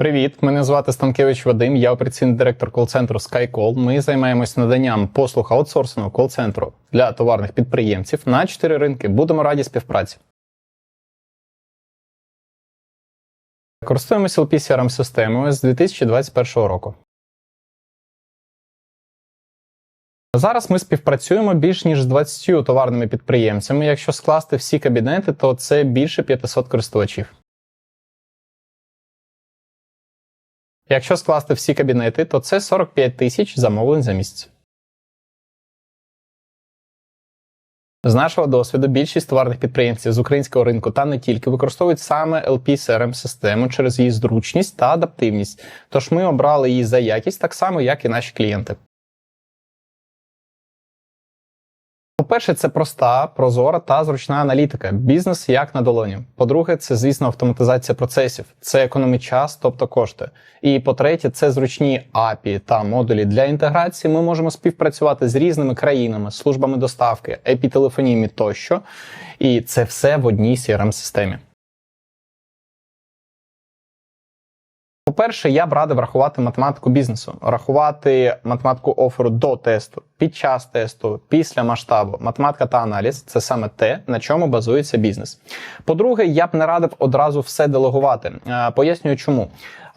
Привіт, мене звати Станкевич Вадим, я операційний директор кол-центру SkyCall. Ми займаємося наданням послуг аутсорсного кол-центру для товарних підприємців на чотири ринки. Будемо раді співпраці. Користуємося LP CRM системою з 2021 року. Зараз ми співпрацюємо більш ніж з 20 товарними підприємцями. Якщо скласти всі кабінети, то це більше 500 користувачів. Якщо скласти всі кабінети, то це 45 тисяч замовлень за місяць. З нашого досвіду більшість товарних підприємців з українського ринку та не тільки використовують саме LP CRM систему через її зручність та адаптивність. Тож ми обрали її за якість так само, як і наші клієнти. По-перше, це проста, прозора та зручна аналітика. Бізнес як на долоні. По-друге, це, звісно, автоматизація процесів. Це економить час, тобто кошти. І по-третє, це зручні API та модулі для інтеграції. Ми можемо співпрацювати з різними країнами, службами доставки, епітелефоніями тощо. І це все в одній crm системі По-перше, я б радив рахувати математику бізнесу, рахувати математику оферу до тесту, під час тесту, після масштабу. Математика та аналіз це саме те, на чому базується бізнес. По-друге, я б не радив одразу все делегувати. Е, Пояснюю, чому.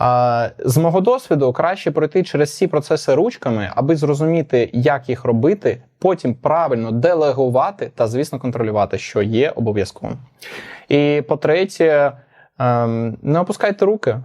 Е, З мого досвіду краще пройти через всі процеси ручками, аби зрозуміти, як їх робити, потім правильно делегувати та, звісно, контролювати, що є обов'язковим. І по-третє, ем, не опускайте руки.